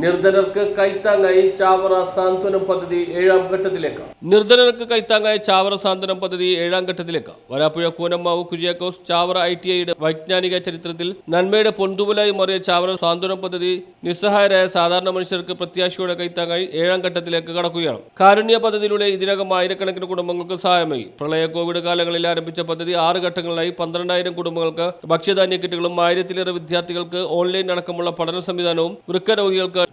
നിർധനർക്ക് കൈത്താങ്ങായി ചാവറ സാന്ത്വനം പദ്ധതി ഏഴാം ഘട്ടത്തിലേക്ക്. നിർധനർക്ക് കൈത്താങ്ങായി ചാവറ സാന്ത്വനം പദ്ധതി ഏഴാം ഘട്ടത്തിലേക്ക്. വരാപ്പുഴ കൂനമ്മാവ് കുര്യാക്കോസ് ചാവറ ഐ ടി ഐയുടെ വൈജ്ഞാനിക ചരിത്രത്തിൽ നന്മയുടെ പൊന്തുവലായി മാറിയ ചാവറ സാന്ത്വനം പദ്ധതി നിസ്സഹായരായ സാധാരണ മനുഷ്യർക്ക് പ്രത്യാശയുടെ കൈത്താങ്ങായി ഏഴാം ഘട്ടത്തിലേക്ക് കടക്കുകയാണ്. കാരുണ്യ പദ്ധതിയിലൂടെ ഇതിനകം ആയിരക്കണക്കിന് കുടുംബങ്ങൾക്ക് സഹായമായി. പ്രളയ കോവിഡ് കാലങ്ങളിൽ ആരംഭിച്ച പദ്ധതി ആറ് ഘട്ടങ്ങളിലായി പന്ത്രണ്ടായിരം കുടുംബങ്ങൾക്ക് ഭക്ഷ്യധാന്യ കിറ്റുകളും ആയിരത്തിലേറെ വിദ്യാർത്ഥികൾക്ക് ഓൺലൈൻ അടക്കമുള്ള പഠന സംവിധാനവും വൃക്ക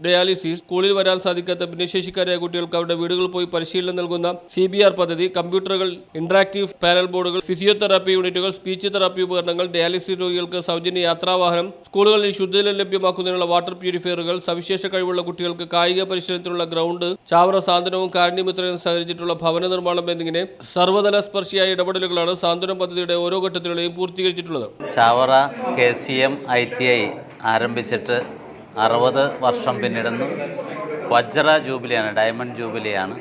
ഡയാലിസിസ് സ്കൂളിൽ വരാൻ സാധിക്കാത്ത ഭിന്നശേഷിക്കാരായ കുട്ടികൾക്ക് അവരുടെ വീടുകളിൽ പോയി പരിശീലനം നൽകുന്ന സി ബി ആർ പദ്ധതി കമ്പ്യൂട്ടറുകൾ ഇന്ററാക്റ്റീവ് പാനൽ ബോർഡുകൾ ഫിസിയോതെറാപ്പി യൂണിറ്റുകൾ സ്പീച്ച് തെറാപ്പി ഉപകരണങ്ങൾ ഡയാലിസിസ് രോഗികൾക്ക് സൗജന്യ യാത്രാവാഹനം സ്കൂളുകളിൽ ശുദ്ധജലം ലഭ്യമാക്കുന്നതിനുള്ള വാട്ടർ പ്യൂരിഫയറുകൾ സവിശേഷ കഴിവുള്ള കുട്ടികൾക്ക് കായിക പരിശീലനത്തിനുള്ള ഗ്രൗണ്ട് ചാവറ സാന്ത്വനവും കാരുണ്യമിത്രയും സഹകരിച്ചിട്ടുള്ള ഭവന നിർമ്മാണം എന്നിങ്ങനെ സർവതല സ്പർശിയായ ഇടപെടലുകളാണ് സാന്ത്വനം പദ്ധതിയുടെ ഓരോ ഘട്ടത്തിലൂടെയും പൂർത്തീകരിച്ചിട്ടുള്ളത്. Chavara K C M I T I ആരംഭിച്ചിട്ട് അറുപത് വർഷം പിന്നിടുന്നു. വജ്ര ജൂബിലിയാണ് ഡയമണ്ട് ജൂബിലിയാണ്.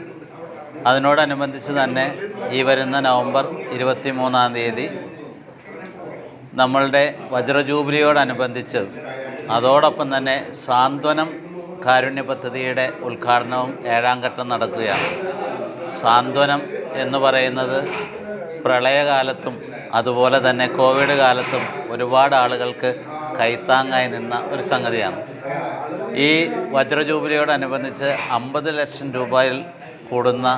അതിനോടനുബന്ധിച്ച് തന്നെ ഈ വരുന്ന നവംബർ ഇരുപത്തി മൂന്നാം തീയതി നമ്മളുടെ വജ്ര ജൂബിലിയോടനുബന്ധിച്ച് അതോടൊപ്പം തന്നെ സാന്ത്വനം കാരുണ്യ പദ്ധതിയുടെ ഉദ്ഘാടനവും ഏഴാം ഘട്ടം നടക്കുകയാണ്. സാന്ത്വനം എന്ന് പറയുന്നത് പ്രളയകാലത്തും അതുപോലെ തന്നെ കോവിഡ് കാലത്തും ഒരുപാട് ആളുകൾക്ക് കൈത്താങ്ങായി നിന്ന ഒരു സംഗതിയാണ്. ഈ വജ്രജൂബിലിയോടനുബന്ധിച്ച് അമ്പത് ലക്ഷം രൂപയിൽ കൂടുന്ന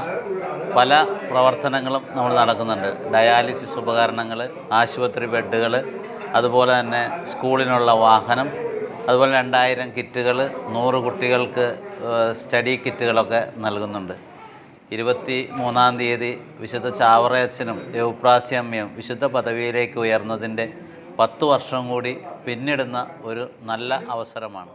പല പ്രവർത്തനങ്ങളും നമ്മൾ നടക്കുന്നുണ്ട്. ഡയാലിസിസ് ഉപകരണങ്ങൾ ആശുപത്രി ബെഡുകൾ അതുപോലെ തന്നെ സ്കൂളിനുള്ള വാഹനം അതുപോലെ രണ്ടായിരം കിറ്റുകൾ നൂറ് കുട്ടികൾക്ക് സ്റ്റഡി കിറ്റുകളൊക്കെ നൽകുന്നുണ്ട്. ഇരുപത്തി മൂന്നാം തീയതി വിശുദ്ധ ചാവറയച്ചനും യൗപ്രാസ്യമ്മയും വിശുദ്ധ പദവിയിലേക്ക് ഉയർന്നതിന്റെ പത്ത് വർഷം കൂടി പിന്നിടുന്ന ഒരു നല്ല അവസരമാണ്.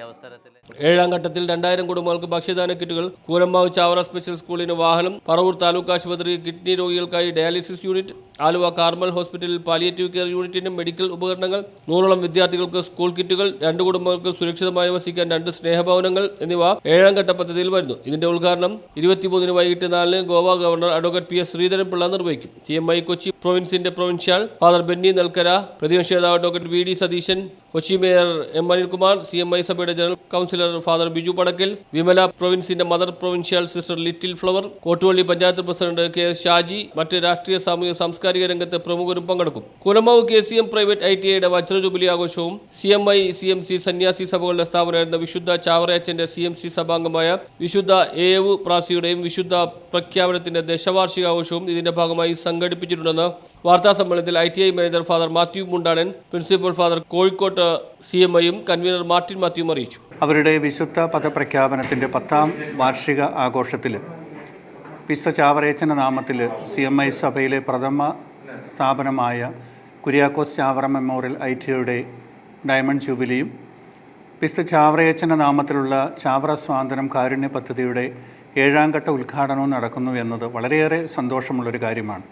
അവസരത്തിൽ ഏഴാം ഘട്ടത്തിൽ രണ്ടായിരം കുടുംബങ്ങൾക്ക് ഭക്ഷ്യദാന കിറ്റുകൾ കൂരമ്പാവ് ചാവറ സ്പെഷ്യൽ സ്കൂളിന് വാഹനം പറവൂർ താലൂക്ക് ആശുപത്രി കിഡ്നി രോഗികൾക്കായി ഡയാലിസിസ് യൂണിറ്റ് ആലുവ കാർമൽ ഹോസ്പിറ്റലിൽ പാലിയേറ്റീവ് കെയർ യൂണിറ്റിന് മെഡിക്കൽ ഉപകരണങ്ങൾ നൂറോളം വിദ്യാർത്ഥികൾക്ക് സ്കൂൾ കിറ്റുകൾ രണ്ട് കുടുംബങ്ങൾക്ക് സുരക്ഷിതമായി വസിക്കാൻ രണ്ട് സ്നേഹഭവനങ്ങൾ എന്നിവ ഏഴാം ഘട്ട പദ്ധതിയിൽ വരുന്നു. ഇതിന്റെ ഉദ്ഘാടനം ഇരുപത്തിമൂന്നിന് വൈകിട്ട് നാലിന് Goa governor advocate P S Sreedharanpillai നിർവഹിക്കും. സി എം ഐ കൊച്ചി പ്രൊവിൻസിന്റെ പ്രൊവിൻഷ്യൽ ഫാദർ ബെന്നി നൽക്കര പ്രതിപക്ഷ നേതാവ് advocate V D Satheesan Kochi mayor M Anilkumar C M I സഭയുടെ general councillor father Biju Padakkal Vimala പ്രൊവിൻസിന്റെ mother provincial sister little flower Kottuvally panchayat president K S Shaji മറ്റ് രാഷ്ട്രീയ സാമൂഹിക സാംസ്കാരിക രംഗത്തെ പ്രമുഖരും പങ്കെടുക്കും. Kulamavu K C M private I T ഐയുടെ വജ്ര ജൂബിലി ആഘോഷവും C M I C M C സന്യാസി സഭകളുടെ സ്ഥാപനമായിരുന്ന വിശുദ്ധ ചാവറയച്ചന്റെ സി എം സി സഭാംഗമായ വിശുദ്ധ ഏവു പ്രാസിയുടെയും വിശുദ്ധ പ്രഖ്യാപനത്തിന്റെ ദശവാർഷികാഘോഷവും ഇതിന്റെ ഭാഗമായി സംഘടിപ്പിച്ചിട്ടുണ്ടെന്ന് വാർത്താ സമ്മേളനത്തിൽ I T I manager father Mathew Mundanan principal father Kozhikottu C M ഐയും കൺവീനർ മാർട്ടിൻ മാത്യുവും അറിയിച്ചു. അവരുടെ വിശുദ്ധ പദപ്രഖ്യാപനത്തിന്റെ പത്താം വാർഷിക ആഘോഷത്തിൽ വിശുദ്ധ ചാവറേച്ചന്റെ നാമത്തിൽ സി എം ഐ സഭയിലെ പ്രഥമ സ്ഥാപനമായ കുര്യാക്കോസ് ചാവറ മെമ്മോറിയൽ ഐ ടിയുടെ ഡയമണ്ട് ജൂബിലിയും പിസ്ത ചാവറയച്ചന്റെ നാമത്തിലുള്ള ചാവറ സ്വാതന്ത്ര്യം കാരുണ്യ പദ്ധതിയുടെ ഏഴാം ഘട്ട ഉദ്ഘാടനവും നടക്കുന്നു എന്നത് വളരെയേറെ സന്തോഷമുള്ളൊരു കാര്യമാണ്.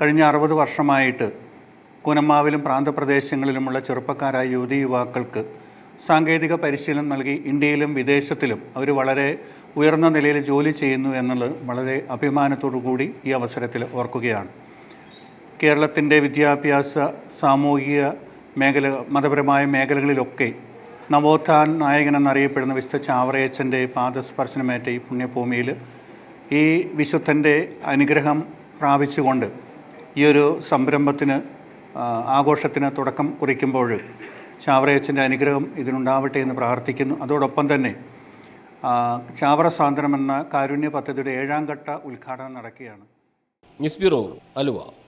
കഴിഞ്ഞ അറുപത് വർഷമായിട്ട് കുനമാവിലും പ്രാന്തപ്രദേശങ്ങളിലുമുള്ള ചെറുപ്പക്കാരായ യുവതി യുവാക്കൾക്ക് സാങ്കേതിക പരിശീലനം നൽകി ഇന്ത്യയിലും വിദേശത്തിലും അവർ വളരെ ഉയർന്ന നിലയിൽ ജോലി ചെയ്യുന്നു എന്നുള്ളത് വളരെ അഭിമാനത്തോടു കൂടി ഈ അവസരത്തിൽ ഓർക്കുകയാണ്. കേരളത്തിന്റെ വിദ്യാഭ്യാസ സാമൂഹിക മേഖല മതപരമായ മേഖലകളിലൊക്കെ നവോത്ഥാൻ നായകൻ എന്നറിയപ്പെടുന്ന വിശുദ്ധ ചാവറയച്ചന്റെ പാദസ്പർശനമേറ്റ ഈ പുണ്യഭൂമിയിൽ ഈ വിശുദ്ധന്റെ അനുഗ്രഹം പ്രാപിച്ചുകൊണ്ട് ഈ ഒരു സംരംഭത്തിന് ആഘോഷത്തിന് തുടക്കം കുറിക്കുമ്പോൾ ചാവറയച്ചന്റെ അനുഗ്രഹം ഇതിനുണ്ടാവട്ടെ എന്ന് പ്രാർത്ഥിക്കുന്നു. അതോടൊപ്പം തന്നെ ചാവറ സാന്ത്വനം എന്ന കാരുണ്യ പദ്ധതിയുടെ ഏഴാം ഘട്ട ഉദ്ഘാടനം നടക്കുകയാണ്. News bureau Aluva.